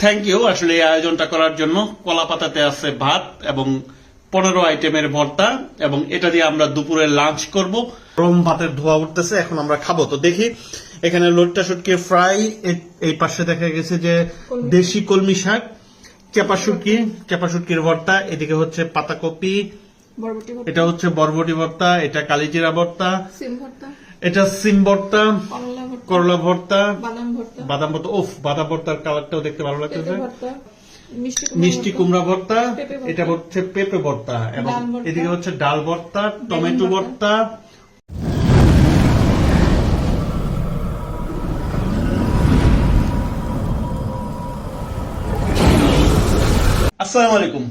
Thank you আসলে এই আয়োজনটা করার জন্য কলা পাতাতে আছে ভাত এবং পনেরো আইটেমের ভর্তা এবং এটা দিয়ে আমরা দুপুরে লাঞ্চ করব। গরম ভাতের ধোয়া উঠতেছে এখন আমরা খাব। তো দেখি এখানে লোটটা শুটকি ফ্রাই এই পাশে দেখা গেছে যে দেশি কলমি শাক চেপা শুটকি চেপা শুটকির ভর্তা এদিকে হচ্ছে পাতাকপি এটা হচ্ছে বরবটি ভর্তা এটা কালিজিরা ভর্তা ভর্তা। এটা সিম ভর্তা করলা ভর্তা বাদাম ভর্তা। বাদাম ওফ বাদাম ভর্তার কালারটাও দেখতে ভালো লাগতেছে। মিষ্টি কুমড়া ভর্তা। এটা হচ্ছে পেঁপে ভর্তা এবং এদিকে হচ্ছে ডাল ভর্তা টমেটো ভর্তা। আসসালামু আলাইকুম।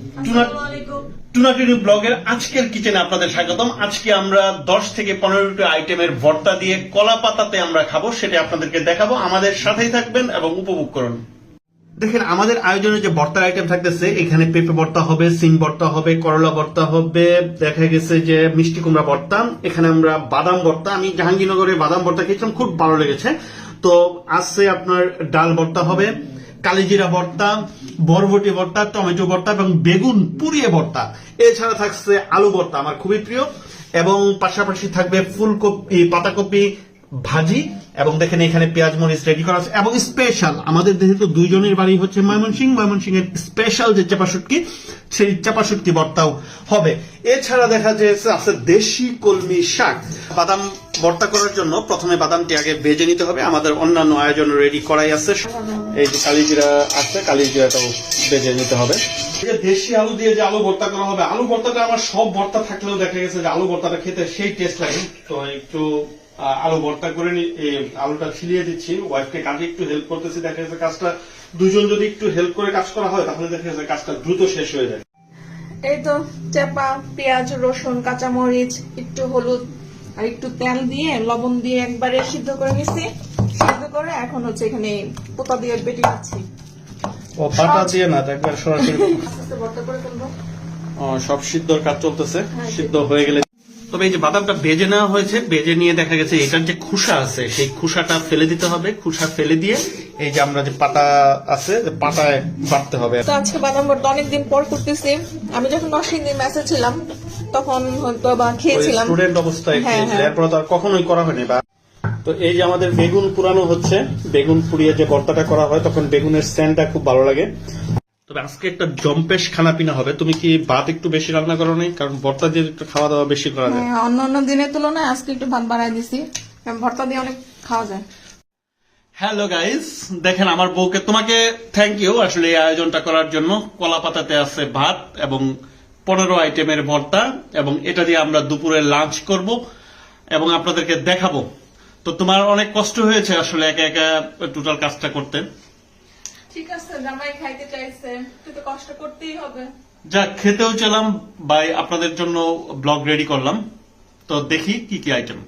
টুনা আসসালামু আলাইকুম। টুনা টিভি ব্লগের আজকের কিচেনে আপনাদের স্বাগতম। আজকে আমরা দশ থেকে পনেরোটি আইটেমের ভর্তা দিয়ে কলা পাতাতে আমরা খাব, সেটা আপনাদেরকে দেখাবো। আমাদের সাথেই থাকবেন এবং উপভোগ করুন। দেখেন, আমাদের আয়োজনে যে ভর্তার আইটেম থাকতেছে, এখানে পেঁপে ভর্তা হবে, সিম ভর্তা হবে, করলা ভর্তা হবে, দেখা গেছে যে মিষ্টি কুমড়া ভর্তা, এখানে আমরা বাদাম ভর্তা। আমি জাহাঙ্গীরনগরের বাদাম ভর্তা খেয়েছিলাম, খুব ভালো লেগেছে। তো আসছে আপনার ডাল ভর্তা হবে কালিজিরা ভর্তা, বরবটি ভর্তা, টমেটো ভর্তা এবং বেগুন পুড়িয়ে ভর্তা। এছাড়া থাকছে আলু ভর্তা আমার খুবই প্রিয় এবং পাশাপাশি থাকবে ফুলকপি, পাতাকপি, ভাজি এবং দেখেন এখানে পেঁয়াজ মরিচ রেডি করা আছে এবং স্পেশাল আমাদের যেহেতু দুইজনের বাড়ি হচ্ছে ময়মনসিং ময়মনসিং এর স্পেশাল যে চাপাশুটকি, সেই চাপা শুটকি ভর্তাও হবে। এছাড়া দেখা যাচ্ছে আছে দেশি কলমি শাক, বাদাম ভর্তা করার জন্য প্রথমে বাদামটি আগে ভেজে নিতে হবে। আমাদের অন্যান্য আয়োজন রেডি করাই আছে। এই যে কালিজিরা আছে কালিজিরাটাও ভেজে নিতে হবে। দেশি আলু দিয়ে যে আলু ভর্তা করা হবে, আলু ভর্তাটা আমার সব ভর্তা থাকলেও দেখা গেছে যে আলু ভর্তাটা খেতে সেই টেস্ট লাগে। তো একটু আলু ভর্তা করে আলুটা ছিলিয়ে দিচ্ছি। ওয়াইফকে কাজে একটু হেল্প করতেছি, দেখা যাচ্ছে কাজটা, দুজন যদি একটু হেল্প করে কাজ করা হয়, তাহলে দেখা যাচ্ছে কাজটা দ্রুত শেষ হয়ে যায়। এই তো, চেপা, পেঁয়াজ, রসুন, কাঁচামরিচ, একটু হলুদ আর একটু তেল দিয়ে লবণ দিয়ে একবারে সিদ্ধ করে নিচ্ছি সিদ্ধ করে এখন হচ্ছে এখানে পোতা দিয়ে বেটে নিচ্ছি। ও বাটা দিয়ে না একবার সরাসরি ও, সব সিদ্ধর কাজ চলতেছে হ্যাঁ, সিদ্ধ। হয়ে গেলে। তবে এই যে বাদামটা বেজে নেওয়া হয়েছে বেজে নিয়ে দেখা গেছে এটার যে খুসা আছে সেই খুসাটা ফেলে দিতে হবে। খুসা ফেলে দিয়ে এই যে আমরা যে পাতা আছে যে পাতায় বাটতে হবে। তো আজকে বাদাম ভর্তা অনেকদিন পর করতেছি। আমি যখন নরসিংদী ম্যাচে ছিলাম তখন হয়তো বা খেয়েছিলাম। স্টুডেন্ট অবস্থায় হ্যাঁ, হ্যাঁ। এরপর তো আর কখনোই করা হয়নি বা। তো এই যে আমাদের বেগুন পুরানো হচ্ছে বেগুন পুড়িয়ে যে ভর্তাটা করা হয় তখন বেগুনের সেন্টটা খুব ভালো লাগে। তবে আজকে একটা জম্পেশ খানা পিনা হবে। তুমি কি ভাত একটু বেশি রান্না করো নি কারণ ভর্তা দিয়ে একটু খাওয়া দাওয়া বেশি করা যায়। হ্যাঁ, অন্য অন্য দিনের তুলনায় আজকে একটু ভাত বাড়াই দিছি। ভর্তা দিয়ে অনেক খাওয়া যায়। হ্যালো গাইস দেখেন আমার বউকে তোমাকে থ্যাংক ইউ আসলে এই আয়োজনটা করার জন্য কলা পাতাতে আছে ভাত এবং পনেরো আইটেমের ভর্তা এবং এটা দিয়ে আমরা দুপুরে লাঞ্চ করব এবং আপনাদেরকে দেখাবো। তো তোমার অনেক কষ্ট হয়েছে আসলে একা একা টোটাল কাজটা করতে। ঠিক আছে জামাই খাইতে চাইছে। তুই তো কষ্ট করতেই হবে। যা খেতেও চলাম বাই আপনাদের জন্য ব্লগ রেডি করলাম। তো দেখি কি কি আইটেম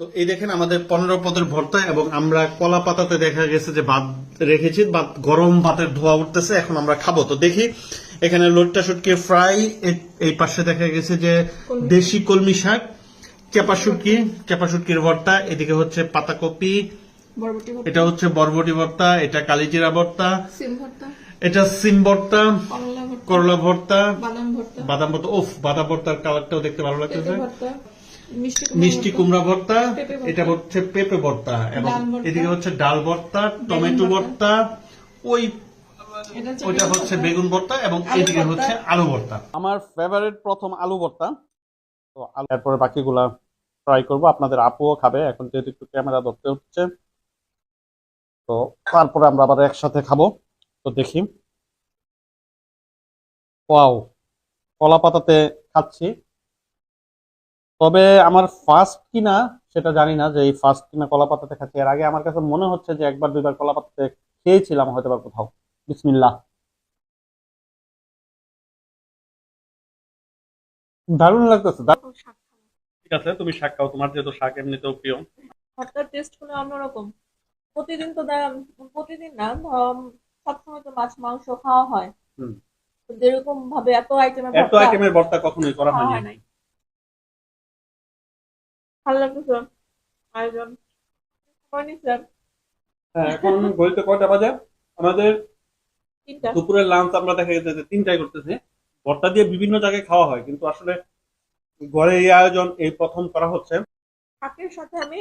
তো এই দেখেন আমাদের পনেরো পদের ভর্তা এবং আমরা কলা পাতাতে দেখা গেছে যে ভাত রেখেছি ভাত গরম ভাতের ধোয়া উঠতেছে এখন আমরা খাব। তো দেখি এখানে লোটটা শুটকি ফ্রাই এই পাশে দেখা গেছে যে দেশি কলমি শাক চেপা শুটকি চেপা শুটকির ভর্তা এদিকে হচ্ছে পাতাকপি এটা হচ্ছে বরবটি ভর্তা এটা কালিজিরা ভর্তা এটা সিম ভর্তা করলা ভর্তা। বাদাম ভর্তা। ওফ বাদাম ভর্তার কালারটাও দেখতে ভালো লাগতেছে। মিষ্টি কুমড়া ভর্তা। এটা হচ্ছে পেঁপে ভর্তা এবং এদিকে হচ্ছে ডাল ভর্তা টমেটো ভর্তা ওই ওইটা হচ্ছে বেগুন ভর্তা এবং আলু এদিকে হচ্ছে আলু ভর্তা। আমার ফেভারিট প্রথম আলু ভর্তা। তো আলু- এরপরে বাকিগুলা ট্রাই করব। আপনাদের আপুও খাবে। এখন যেহেতু একটু ক্যামেরা ধরতে হচ্ছে। তো তারপরে আমরা আবার একসাথে খাব। তো দেখি। ওয়াও কলা পাতাতে খাচ্ছি। তবে আমার ফার্স্ট কিনা সেটা জানি না যে এই ফার্স্ট কিনা কলা পাতাতে খাচ্ছি। এর আগে আমার কাছে মনে হচ্ছে যে একবার দুইবার কলা পাতাতে খেয়েছিলাম হয়তো বা কোথাও। বিসমিল্লাহ। দারুণ লাগতেছে। ঠিক আছে তুমি শাক খাও তোমার যেহেতু শাক এমনিতেও প্রিয়। ভর্তার টেস্ট হলো অন্যরকম। প্রতিদিন তো প্রতিদিন না সবসময় তো মাছ মাংস খাওয়া হয়। হুম। তো যেরকম ভাবে এত আইটেমের এত আইটেমের ভর্তা কখনোই করা হয়নি। হয় নাই। ভালো লাগতেছে আয়োজন। হ্যাঁ এখন ঘড়িতে কয়টা বাজে? আমাদের দুপুরের লাঞ্চ আমরা দেখা গেছে যে তিনটায় করতেছি। ভর্তা দিয়ে বিভিন্ন জায়গায় খাওয়া হয় কিন্তু আসলে ঘরে এই আয়োজন এই প্রথম করা হচ্ছে। শাকের সাথে আমি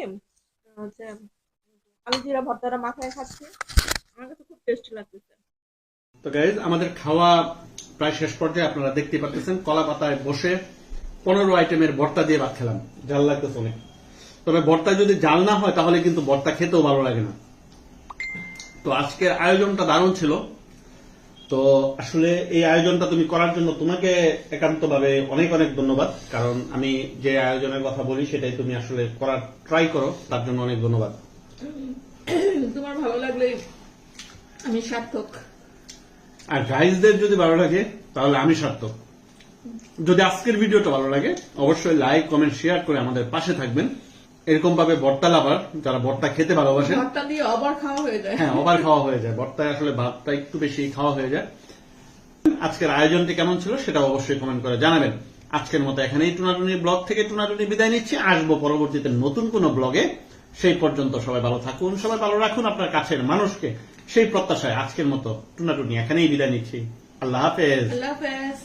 আলু জিরা ভর্তাটা মাথায় খাচ্ছি। আমার কাছে খুব টেস্টি লাগতেছে। তো গাইজ আমাদের খাওয়া প্রায় শেষ পর্যায়ে আপনারা দেখতে পাচ্ছেন কলা পাতায় বসে পনেরো আইটেমের ভর্তা দিয়ে ভাত খেলাম। জাল লাগতেছে অনেক। তবে ভর্তা যদি জাল না হয় তাহলে কিন্তু ভর্তা খেতেও ভালো লাগে না। তো আজকের আয়োজনটা দারুণ ছিল। তো আসলে এই আয়োজনটা তুমি করার জন্য তোমাকে একান্তভাবে অনেক অনেক ধন্যবাদ। কারণ আমি যে আয়োজনের কথা বলি সেটাই তুমি আসলে করার ট্রাই করো তার জন্য অনেক ধন্যবাদ। তোমার ভালো লাগলে আমি সার্থক। আর গাইজদের যদি ভালো লাগে তাহলে আমি সার্থক। যদি আজকের ভিডিওটা ভালো লাগে অবশ্যই লাইক কমেন্ট শেয়ার করে আমাদের পাশে থাকবেন। এরকম ভাবে ভর্তা লাভার যারা ভর্তা খেতে ভালোবাসেন। ভর্তা দিয়ে আবার খাওয়া হয়ে যায়। হ্যাঁ ওভার খাওয়া হয়ে যায়। ভর্তায় আসলে ভাতটা একটু বেশি খাওয়া হয়ে যায়। আজকের আয়োজনটি কেমন ছিল সেটা অবশ্যই কমেন্ট করে জানাবেন। আজকের মতো এখানেই টুনাটুনি ব্লগ থেকে টুনাটুনি বিদায় নিচ্ছি। আসব পরবর্তীতে নতুন কোন ব্লগে। সেই পর্যন্ত সবাই ভালো থাকুন সবাই ভালো রাখুন। আপনার কাছের মানুষকে সেই প্রত্যাশায় আজকের মতো টুনাটুনি এখানেই বিদায় নিচ্ছি। আল্লাহ হাফেজ। আল্লাহ হাফেজ।